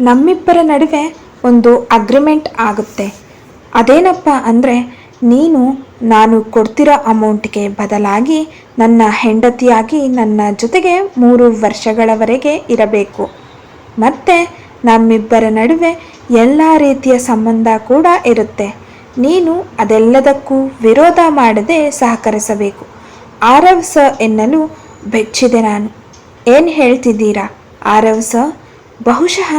ನಮ್ಮಿಬ್ಬರ ನಡುವೆ ಒಂದು ಅಗ್ರಿಮೆಂಟ್ ಆಗುತ್ತೆ. ಅದೇನಪ್ಪ ಅಂದರೆ, ನೀನು, ನಾನು ಕೊಡ್ತಿರೋ ಅಮೌಂಟ್ಗೆ ಬದಲಾಗಿ ನನ್ನ ಹೆಂಡತಿಯಾಗಿ ನನ್ನ ಜೊತೆಗೆ ಮೂರು ವರ್ಷಗಳವರೆಗೆ ಇರಬೇಕು. ಮತ್ತು ನಮ್ಮಿಬ್ಬರ ನಡುವೆ ಎಲ್ಲ ರೀತಿಯ ಸಂಬಂಧ ಕೂಡ ಇರುತ್ತೆ. ನೀನು ಅದೆಲ್ಲದಕ್ಕೂ ವಿರೋಧ ಮಾಡದೆ ಸಹಕರಿಸಬೇಕು. ಆರವ್ ಸ ಎನ್ನಲು ಬೆಚ್ಚಿದೆ ನಾನು. ಏನು ಹೇಳ್ತಿದ್ದೀರಾ? ಆರವ್ ಸ? ಬಹುಶಃ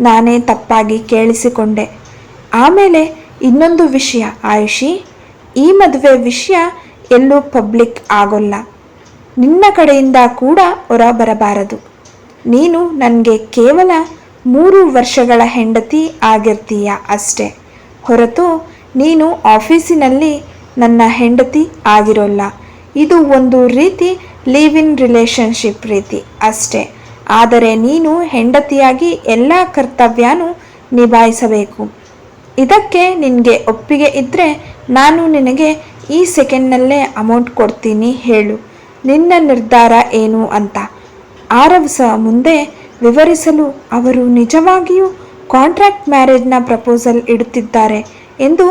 ನಾನೇ ತಪ್ಪಾಗಿ ಕೇಳಿಸಿಕೊಂಡೆ. ಆಮೇಲೆ ಇನ್ನೊಂದು ವಿಷಯ, ಆಯುಷಿ. ಈ ಮದುವೆ ವಿಷಯ ಎಲ್ಲೂ ಪಬ್ಲಿಕ್ ಆಗೋಲ್ಲ. ನಿನ್ನ ಕಡೆಯಿಂದ ಕೂಡ ಹೊರ ಬರಬಾರದು ನೀನು ನನಗೆ ಕೇವಲ ಮೂರು ವರ್ಷಗಳ ಹೆಂಡತಿ ಆಗಿರ್ತೀಯ ಅಷ್ಟೇ. ಹೊರತು ನೀನು ಆಫೀಸಿನಲ್ಲಿ ನನ್ನ ಹೆಂಡತಿ ಆಗಿರೋಲ್ಲ. ಇದು ಒಂದು ರೀತಿ ಲೀವ್ ಇನ್ ರಿಲೇಷನ್ಶಿಪ್ ರೀತಿ ಅಷ್ಟೇ. ಆದರೆ ನೀನು ಹೆಂಡತಿಯಾಗಿ ಎಲ್ಲ ಕರ್ತವ್ಯನೂ ನಿಭಾಯಿಸಬೇಕು. ಇದಕ್ಕೆ ನಿನಗೆ ಒಪ್ಪಿಗೆ ಇದ್ದರೆ ನಾನು ನಿನಗೆ ಈ ಸೆಕೆಂಡ್ನಲ್ಲೇ ಅಮೌಂಟ್ ಕೊಡ್ತೀನಿ ಹೇಳು. ನಿನ್ನ ನಿರ್ಧಾರ ಏನು ಅಂತ. ಆರವ್ ಸಹ ಮುಂದೆ ವಿವರಿಸಲು ಅವರು ನಿಜವಾಗಿಯೂ ಕಾಂಟ್ರಾಕ್ಟ್ ಮ್ಯಾರೇಜ್ನ ಪ್ರಪೋಸಲ್ ಇಡುತ್ತಿದ್ದಾರೆ ಎಂದು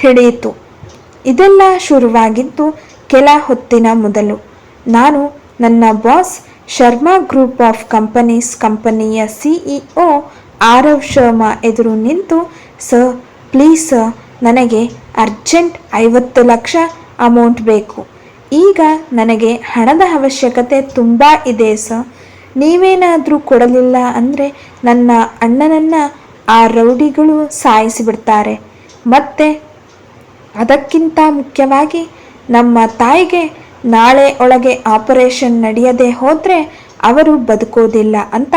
ತಿಳಿಯಿತು. ಇದೆಲ್ಲ ಶುರುವಾಗಿದ್ದು ಕೆಲ ಹೊತ್ತಿನ ಮೊದಲು. ನಾನು ನನ್ನ boss Sharma group of companies ಕಂಪನಿಯ ಸಿಇಒ ಆರವ್ ಶರ್ಮಾ ಎದುರು ನಿಂತು, ಸರ್, ಪ್ಲೀಸ್ ಸರ್, ನನಗೆ ಅರ್ಜೆಂಟ್ ಐವತ್ತು ಲಕ್ಷ ಅಮೌಂಟ್ ಬೇಕು. ಈಗ ನನಗೆ ಹಣದ ಅವಶ್ಯಕತೆ ತುಂಬ ಇದೆ, ಸರ್. ನೀವೇನಾದರೂ ಕೊಡಲಿಲ್ಲ ಅಂದರೆ ನನ್ನ ಅಣ್ಣನನ್ನು ಆ ರೌಡಿಗಳು ಸಾಯಿಸಿಬಿಡ್ತಾರೆ. ಮತ್ತು ಅದಕ್ಕಿಂತ ಮುಖ್ಯವಾಗಿ ನಮ್ಮ ತಾಯಿಗೆ ನಾಳೆ ಒಳಗೆ ಆಪರೇಷನ್ ನಡೆಯದೆ ಹೋದರೆ ಅವರು ಬದುಕೋದಿಲ್ಲ ಅಂತ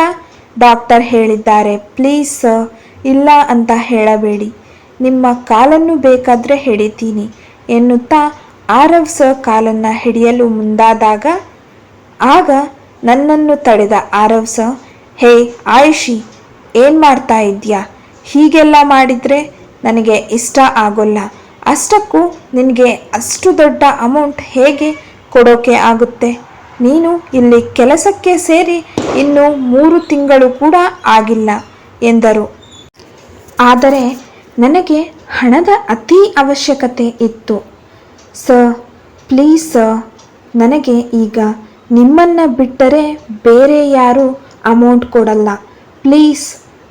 ಡಾಕ್ಟರ್ ಹೇಳಿದ್ದಾರೆ. ಪ್ಲೀಸ್ ಇಲ್ಲ ಅಂತ ಹೇಳಬೇಡಿ. ನಿಮ್ಮ ಕಾಲನ್ನು ಬೇಕಾದರೆ ಹಿಡಿತೀನಿ ಎನ್ನುತ್ತಾ ಆರವ್ ಸರ್ ಕಾಲನ್ನು ಹಿಡಿಯಲು ಮುಂದಾದಾಗ ಆಗ ನನ್ನನ್ನು ತಡೆದ ಆರವ್ ಸರ್, ಹೇ ಆಯುಷಿ, ಏನು ಮಾಡ್ತಾ ಇದ್ಯಾ ಹೀಗೆಲ್ಲ ಮಾಡಿದರೆ ನನಗೆ ಇಷ್ಟ ಆಗೋಲ್ಲ. ಅಷ್ಟಕ್ಕೂ ನಿನಗೆ ಅಷ್ಟು ದೊಡ್ಡ ಅಮೌಂಟ್ ಹೇಗೆ ಕೊಡೋಕೆ ಆಗುತ್ತೆ. ನೀನು ಇಲ್ಲಿ ಕೆಲಸಕ್ಕೆ ಸೇರಿ ಇನ್ನು ಮೂರು ತಿಂಗಳು ಕೂಡ ಆಗಿಲ್ಲ, ಎಂದರು. ಆದರೆ ನನಗೆ ಹಣದ ಅತಿ ಅವಶ್ಯಕತೆ ಇತ್ತು. ಸರ್, ಪ್ಲೀಸ್ ಸರ್, ನನಗೆ ಈಗ ನಿಮ್ಮನ್ನು ಬಿಟ್ಟರೆ ಬೇರೆ ಯಾರೂ ಅಮೌಂಟ್ ಕೊಡಲ್ಲ. ಪ್ಲೀಸ್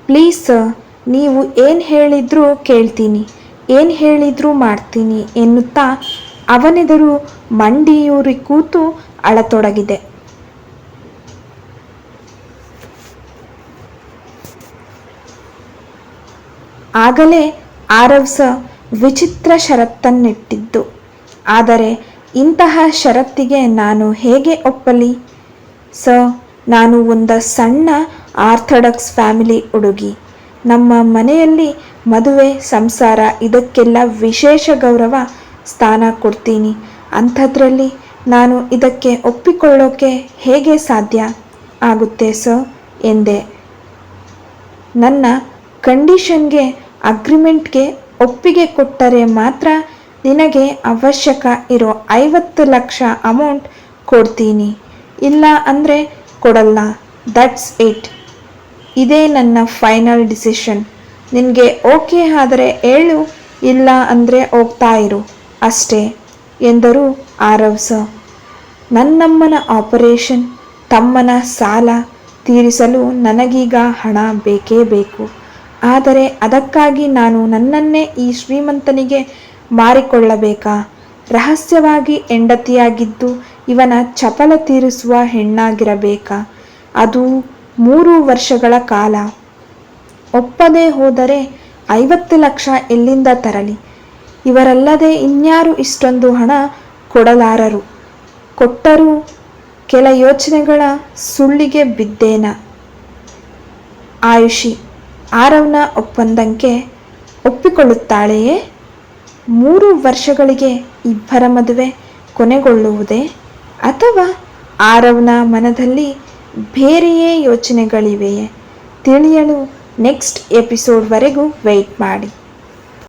ಪ್ಲೀಸ್ ಸರ್, ನೀವು ಏನು ಹೇಳಿದರೂ ಕೇಳ್ತೀನಿ, ಏನು ಹೇಳಿದರೂ ಮಾಡ್ತೀನಿ ಎನ್ನುತ್ತಾ ಅವನೆದುರು ಮಂಡಿಯೂರಿ ಕೂತು ಅಳತೊಡಗಿದೆ. ಆಗಲೇ ಆರವ್ಸ ವಿಚಿತ್ರ ಷರತ್ತನ್ನಿಟ್ಟಿದ್ದು. ಆದರೆ ಇಂತಹ ಷರತ್ತಿಗೆ ನಾನು ಹೇಗೆ ಒಪ್ಪಲಿ? ಸ, ನಾನು ಒಂದು ಸಣ್ಣ ಆರ್ಥಡಕ್ಸ್ ಫ್ಯಾಮಿಲಿ ಹುಡುಗಿ. ನಮ್ಮ ಮನೆಯಲ್ಲಿ ಮದುವೆ, ಸಂಸಾರ ಇದಕ್ಕೆಲ್ಲ ವಿಶೇಷ ಗೌರವ ಸ್ಥಾನ ಕೊಡ್ತೀನಿ. ಅಂಥದ್ರಲ್ಲಿ ನಾನು ಇದಕ್ಕೆ ಒಪ್ಪಿಕೊಳ್ಳೋಕೆ ಹೇಗೆ ಸಾಧ್ಯ ಆಗುತ್ತೆ ಸ ಎಂದೆ. ನನ್ನ ಕಂಡೀಷನ್ಗೆ, ಅಗ್ರಿಮೆಂಟ್ಗೆ ಒಪ್ಪಿಗೆ ಕೊಟ್ಟರೆ ಮಾತ್ರ ನಿನಗೆ ಅವಶ್ಯಕ ಇರೋ ಐವತ್ತು ಲಕ್ಷ ಅಮೌಂಟ್ ಕೊಡ್ತೀನಿ. ಇಲ್ಲ ಅಂದರೆ ಕೊಡಲ್ಲ. ದಟ್ಸ್ ಇಟ್ ಇದೇ ನನ್ನ ಫೈನಲ್ ಡಿಸಿಷನ್. ನಿನಗೆ ಓಕೆ ಆದರೆ ಹೇಳು, ಇಲ್ಲ ಅಂದರೆ ಹೋಗ್ತಾ ಇರು. ಅಷ್ಟೇ ಎಂದರು ಆರವ್ ಸರ್ ನನ್ನಮ್ಮನ ಆಪರೇಷನ್, ತಮ್ಮನ ಸಾಲ ತೀರಿಸಲು ನನಗೀಗ ಹಣ ಬೇಕೇ ಬೇಕು. ಆದರೆ ಅದಕ್ಕಾಗಿ ನಾನು ನನ್ನನ್ನೇ ಈ ಶ್ರೀಮಂತನಿಗೆ ಮಾರಿಕೊಳ್ಳಬೇಕಾ? ರಹಸ್ಯವಾಗಿ ಹೆಂಡತಿಯಾಗಿದ್ದು ಇವನ ಚಪಲ ತೀರಿಸುವ ಹೆಣ್ಣಾಗಿರಬೇಕಾ? ಅದು ಮೂರು ವರ್ಷಗಳ ಕಾಲ. ಒಪ್ಪದೇ ಹೋದರೆ ಐವತ್ತು ಲಕ್ಷ ಎಲ್ಲಿಂದ ತರಲಿ? ಇವರಲ್ಲದೆ ಇನ್ಯಾರು ಇಷ್ಟೊಂದು ಹಣ ಕೊಡಲಾರರು? ಕೊಟ್ಟರೂ ಕೆಲ ಯೋಚನೆಗಳ ಸುಳ್ಳಿಗೆ ಬಿದ್ದೇನ? ಆಯುಷಿ, ಆರವ್ನ ಒಪ್ಪಂದಕ್ಕೆ ಒಪ್ಪಿಕೊಳ್ಳುತ್ತಾಳೆಯೇ? ಮೂರು ವರ್ಷಗಳಿಗೆ ಇಬ್ಬರ ಮದುವೆ ಕೊನೆಗೊಳ್ಳುವುದೇ? ಅಥವಾ ಆರವ್ನ ಮನದಲ್ಲಿ ಬೇರೆಯೇ ಯೋಚನೆಗಳಿವೆಯೇ? ತಿಳಿಯಲು ನೆಕ್ಸ್ಟ್ ಎಪಿಸೋಡ್ವರೆಗೂ ವೆಯ್ಟ್ ಮಾಡಿ.